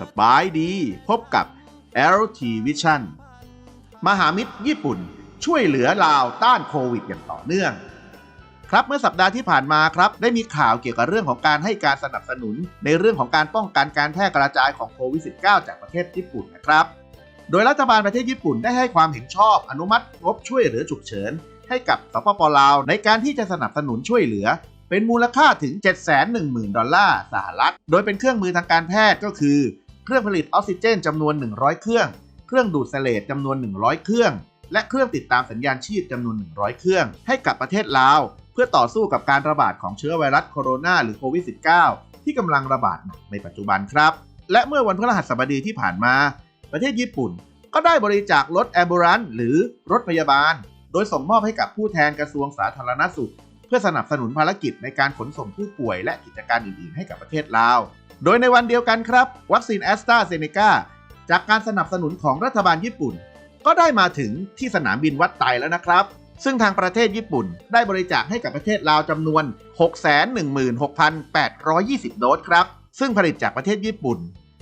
สบายดี พบกับ LT Vision มหามิตรญี่ปุ่นช่วยเหลือลาวต้านโควิดอย่างต่อเนื่อง ครับเมื่อสัปดาห์ที่ผ่านมาครับได้มีข่าวเกี่ยวกับเรื่องของการให้การสนับสนุน ในเรื่องของการป้องกันการแพร่กระจายของโควิด -19 จากประเทศญี่ปุ่นนะครับ โดยรัฐบาลประเทศญี่ปุ่นได้ให้ความเห็นชอบอนุมัติงบช่วยเหลือฉุกเฉิน ให้กับสปปลาว ในการที่จะสนับสนุนช่วยเหลือเป็นมูลค่าถึง 710,000 ดอลลาร์สหรัฐ โดยเป็นเครื่องมือทางการแพทย์ก็คือ เครื่องผลิตออกซิเจนจำนวน 100 เครื่อง เครื่องดูดเสลดจำนวน 100 เครื่อง และเครื่องติดตามสัญญาณชีพจำนวน 100 เครื่อง ให้กับประเทศลาว เพื่อต่อสู้กับการระบาดของเชื้อไวรัสโคโรนาหรือโควิด -19 ที่กำลังระบาดหนักในปัจจุบันครับ และเมื่อวันพฤหัสบดีที่ผ่านมา ประเทศญี่ปุ่น ก็ได้บริจาครถแอมบูรันหรือรถพยาบาล โดยส่งมอบให้กับผู้แทนกระทรวงสาธารณสุข เพื่อสนับสนุนภารกิจในการขนส่งผู้ป่วยและกิจการอื่นๆ ให้กับประเทศลาว โดยในวันเดียวกันครับ วัคซีนแอสตราเซเนกาจากการสนับสนุนของรัฐบาลญี่ปุ่น ก็ได้มาถึงที่สนามบินวัดไตแล้วนะครับ ซึ่งทางประเทศญี่ปุ่น ได้บริจาคให้กับประเทศลาวจำนวน 616,820 โดสครับ ซึ่งผลิตจากประเทศญี่ปุ่น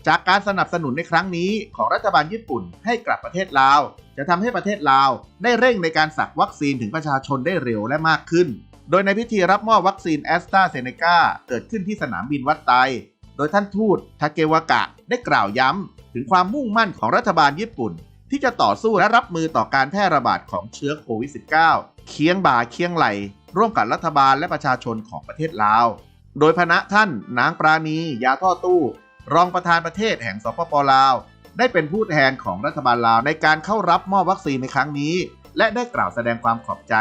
จากการสนับสนุนในครั้งนี้ของรัฐบาลญี่ปุ่น ให้กลับประเทศลาว จะทำให้ประเทศลาวได้เร่งในการสักวัคซีนถึงประชาชนได้เร็วและมากขึ้น โดยในพิธีรับมอบวัคซีนแอสตราเซเนกาเกิดขึ้นที่สนามบินวัดไต โดยท่านทูตทาเกวากะได้กล่าวย้ำ ถึงความมุ่งมั่นของรัฐบาลญี่ปุ่น ที่จะต่อสู้และรับมือต่อการแพร่ระบาดของเชื้อโควิด -19 เคียงบ่าเคียงไหล ร่วมกับรัฐบาลและประชาชนของประเทศลาว โดยพณะท่านนางปราณี ยาท่อตู้ รองประธานประเทศแห่งสปปลาว ได้เป็นผู้แทนของรัฐบาลลาวในการเข้ารับมอบวัคซีนในครั้งนี้ และได้กล่าวแสดงความขอบใจ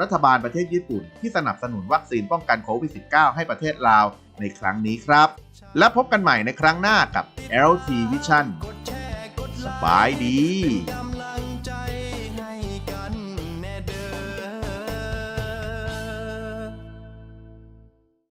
รัฐบาลประเทศญี่ปุ่นที่สนับสนุนวัคซีนป้องกันโควิด -19 ให้ประเทศลาวในครั้งนี้ครับ และพบกันใหม่ในครั้งหน้ากับ LT Vision สบายดี